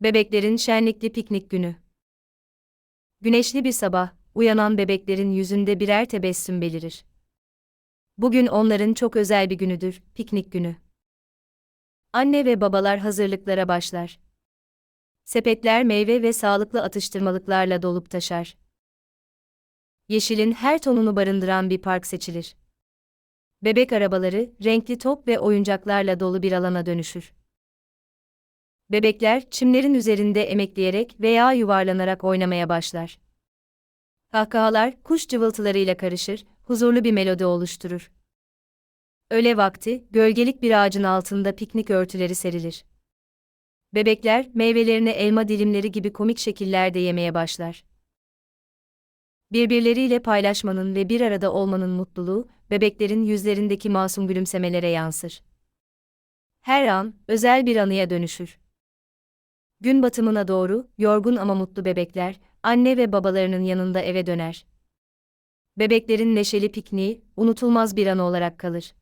Bebeklerin şenlikli piknik günü. Güneşli bir sabah, uyanan bebeklerin yüzünde birer tebessüm belirir. Bugün onların çok özel bir günüdür, piknik günü. Anne ve babalar hazırlıklara başlar. Sepetler meyve ve sağlıklı atıştırmalıklarla dolup taşar. Yeşilin her tonunu barındıran bir park seçilir. Bebek arabaları, renkli top ve oyuncaklarla dolu bir alana dönüşür. Bebekler çimlerin üzerinde emekleyerek veya yuvarlanarak oynamaya başlar. Kahkahalar kuş cıvıltılarıyla karışır, huzurlu bir melodi oluşturur. Öğle vakti, gölgelik bir ağacın altında piknik örtüleri serilir. Bebekler meyvelerini elma dilimleri gibi komik şekillerde yemeye başlar. Birbirleriyle paylaşmanın ve bir arada olmanın mutluluğu, bebeklerin yüzlerindeki masum gülümsemelere yansır. Her an, özel bir anıya dönüşür. Gün batımına doğru, yorgun ama mutlu bebekler, anne ve babalarının yanında eve döner. Bebeklerin neşeli pikniği, unutulmaz bir anı olarak kalır.